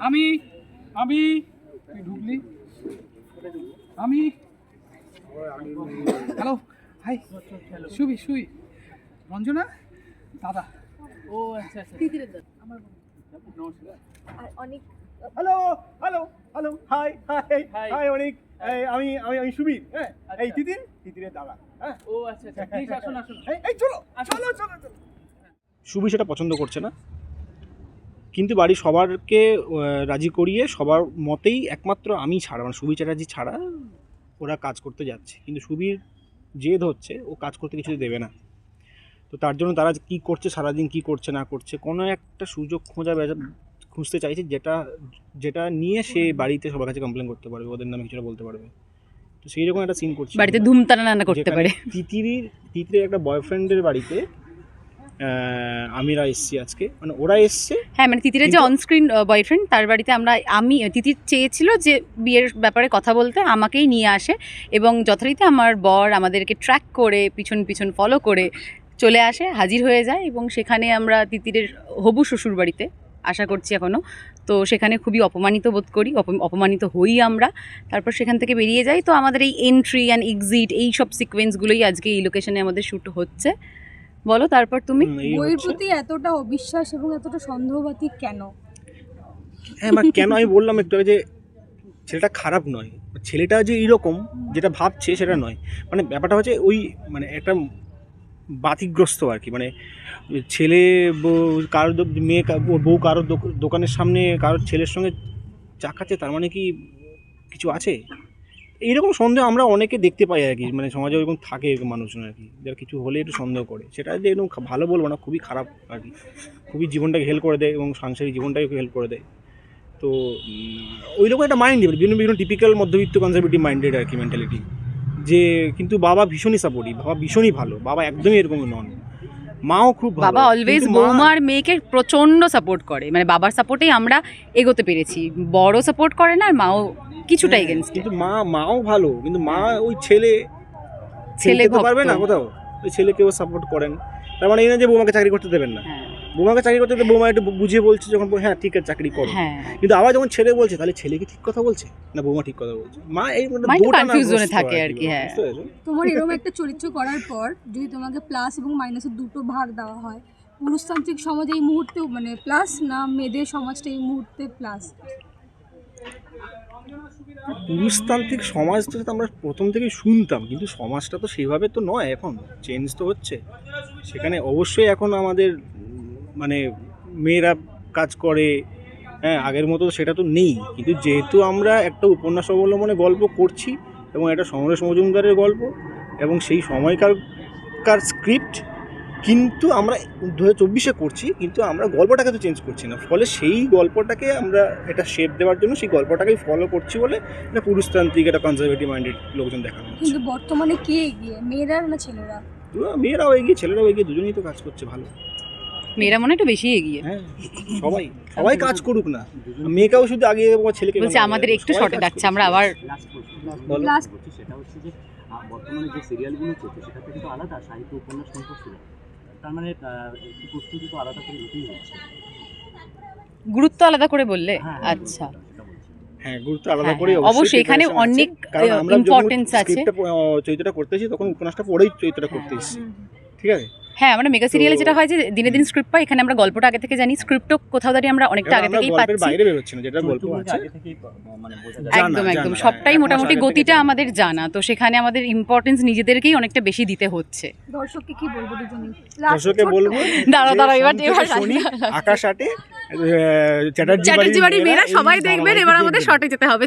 আমি আমি ঢুকলি? আমি? হ্যালো হাই শুবি শুই। রঞ্জনা? দাদা। ও আচ্ছা আচ্ছা। আর অনেক? Hello hello hello hi hi. Hi Anik. এই, আমি আমি আমি সুবীর হ্যাঁ? আচ্ছা। এই তিতির? তিতিরের দাদা হ্যাঁ? ও আচ্ছা আচ্ছা। প্লিজ আসুন আসুন। এই এই চলো চলো চলো। চলো সুবি সেটা পছন্দ করছে না? কিন্তু বাড়ির সবারকে রাজি করিয়ে সবার মতেই একমাত্র আমি ছাড়া মানে সুবি চ্যাটার্জি ছাড়া ওরা কাজ করতে যাচ্ছে। কিন্তু সুবীর জেদ হচ্ছে ও কাজ করতে কিছু দেবে না। তো তার জন্য তারা কি করছে সারাদিন কি করছে না করছে কোনো একটা সুযোগ খোঁজা বেজা খুঁজতে চাইছে যেটা যেটা নিয়ে সে বাড়িতে সবার কাছে কমপ্লেন করতে পারবে ওদের নামে কিছুটা বলতে পারবে। তো সেই রকম একটা সিন করছে। বাড়িতে ধুমতানা করতে পারে। তিতিরির তিতিরের একটা বয়ফ্রেন্ডের বাড়িতে আমিরা এসছি আজকে। মানে ওরা এসছে। হ্যাঁ মানে তিতিরের যে অনস্ক্রিন বয়ফ্রেন্ড তার বাড়িতে আমরা আমি তিতির চেয়েছিল যে বিয়ের ব্যাপারে কথা বলতে আমাকেই নিয়ে আসে এবং যথারীতি আমার বর আমাদেরকে ট্র্যাক করে পিছন পিছন ফলো করে চলে আসে হাজির হয়ে যায় এবং সেখানে আমরা তিতিরের হবু শ্বশুর বাড়িতে আশা করছি এখনও তো সেখানে খুবই অপমানিত বোধ করি অপমানিত হই আমরা। তারপর সেখান থেকে বেরিয়ে যাই। তো আমাদের এই এন্ট্রি অ্যান্ড এক্সিট এই সব সিকোয়েন্সগুলোই আজকে এই লোকেশনে আমাদের শ্যুট হচ্ছে। বলো তারপর তুমি? এই বইয়ের প্রতি এতটা অবিশ্বাস এবং এতটা সন্দেহবাদী কেন? হ্যাঁ মানে কেন আমি বললাম একটু যে ছেলেটা খারাপ নয়। ছেলেটা যে এইরকম যেটা ভাবছে সেটা নয়। মানে ব্যাপারটা হচ্ছে ওই মানে একটা বাতিগ্রস্ত আর কি। মানে ছেলে বউ- কারোর মেয়ে কা- বউ কারোর দোক- দোকানের সামনে কারোর ছেলের সঙ্গে চা খাচ্ছে তার মানে কি কিছু আছে? এইরকম সন্দেহ আমরা অনেকে দেখতে পাই আর কি মানে সমাজে ওরকম থাকে এরকম মানুষজন আর কি যারা কিছু হলে একটু সন্দেহ করে। সেটা যে একদম ভালো বলব না খুবই খারাপ আর কি। খুবই জীবনটাকে হেল্প করে দেয় এবং সাংসারিক জীবনটাকে হেল্প করে দেয়। তো ওই রকম একটা মাইন্ড বিভিন্ন বিভিন্ন টিপিক্যাল মধ্যবিত্ত কনজারভেটিভ মাইন্ডেড আর কি মেন্টালিটি যে কিন্তু বাবা ভীষণই সাপোর্টিভ বাবা ভীষণই ভালো বাবা একদমই এরকম নন। মাও খুব বাবা অলওয়েজ বৌমার মেয়েকে প্রচণ্ড সাপোর্ট করে। মানে বাবার সাপোর্টেই আমরা এগোতে পেরেছি। বড় সাপোর্ট করে না আর মাও কিছুটা হ্যাঁ, এগেনস্ট কিন্তু মা মাও ভালো কিন্তু মা ওই ছেলে ছেলে তো পারবে না কোথাও। ওই ছেলেকেও সাপোর্ট করেন। তার মানে এই না যে বৌমাকে চাকরি করতে দেবেন না। হ্যাঁ। বৌমাকে চাকরি করতে বৌমা একটু বুঝিয়ে বলছে যখন হ্যাঁ ঠিক আছে চাকরি করো। হ্যাঁ। কিন্তু আবার যখন ছেলে বলছে তাহলে ছেলে কি ঠিক কথা বলছে? না বৌমা ঠিক কথা বলছে। মা এই গ্রস্ত থাকে আর কি, হ্যাঁ। তোমার এরকম একটা চরিত্র করার পর যদি তোমাকে প্লাস এবং মাইনাসের দুটো ভাগ দেওয়া হয় পুরুষতান্ত্রিক সমাজ এই মুহূর্তে মানে প্লাস না মেয়েদের সমাজটা এই মুহূর্তে প্লাস পুরুষতান্ত্রিক সমাজ তো আমরা প্রথম থেকেই শুনতাম, কিন্তু সমাজটা তো সেইভাবে তো নয় এখন চেঞ্জ তো হচ্ছে। সেখানে অবশ্যই এখন আমাদের মানে মেয়েরা কাজ করে হ্যাঁ আগের মতো সেটা তো নেই। কিন্তু যেহেতু আমরা একটা উপন্যাস অবলম্বনে গল্প করছি এবং এটা সমরেশ মজুমদারের গল্প এবং সেই সময়কার কার স্ক্রিপ্ট কিন্তু আমরা দু হাজার চব্বিশে করছি কিন্তু আমরা গল্পটাকে তো চেঞ্জ করছি না। ফলে সেই গল্পটাকে আমরা এটা শেপ দেওয়ার জন্য সেই গল্পটাকেই ফলো করছি বলে এটা পুরুষতান্ত্রিক একটা কনজারভেটিভ মাইন্ডেড লোকজন দেখানো কিন্তু বর্তমানে কে এগিয়ে? মেয়েরা না ছেলেরা? মেয়েরাও এগিয়ে ছেলেরাও এগিয়ে দুজনেই তো কাজ করছে ভালো। মেয়েরা মনে হয় একটু বেশি এগিয়ে। হ্যাঁ সবাই সবাই কাজ করুক না। মেয়েকেও শুধু আগে ছেলেকে বলছি আমাদের? একটু শর্টে যাচ্ছে আমরা আবার লাস্ট সেটা হচ্ছে যে বর্তমানে যে সিরিয়ালগুলো চলছে সেটা থেকে তো আলাদা সাহিত্য উপন্যাস সিরিয়াল তার মানে প্রস্তুতি তো আলাদা করে নিতেই হচ্ছে। গুরুত্ব আলাদা করে বললে? হ্যাঁ, আচ্ছা। হ্যাঁ গুরুত্ব আলাদা হ্যাঁ, করে হ্যাঁ, অবশ্যই এখানে অনেক, আছে। চরিত্রটা করতেছি তখন উপন্যাসটা পড়েই চরিত্রটা করতেছি ঠিক আছে? হ্যাঁ আমরা মেগা সিরিয়ালে যেটা হয় যে দিনে দিন স্ক্রিপ্ট পাই এখানে আমরা গল্পটা আগে থেকে জানি স্ক্রিপ্টও কোথাও দাঁড়িয়ে আমরা অনেকটা আগে থেকেই পাচ্ছি। বাইরে বেরোচ্ছি না যেটা গল্প আছে। আগে থেকেই প- মানে বোঝা যায়। জানা, একদম একদম। সবটাই মোটামুটি গতিটা আমাদের জানা তো সেখানে আমাদের ইম্পর্টেন্স নিজেদেরকেই অনেকটা বেশি দিতে হচ্ছে। দর্শককে কি বলব দর্শককে বলব দাঁড়াও, দাঁড়াও, এবার- এবার আকাশ আটে চ্যাটার্জি চ্যাটার্জি বাড়ির মেয়েরা সবাই দেখবেন এবার আমাদের শর্টে যেতে হবে।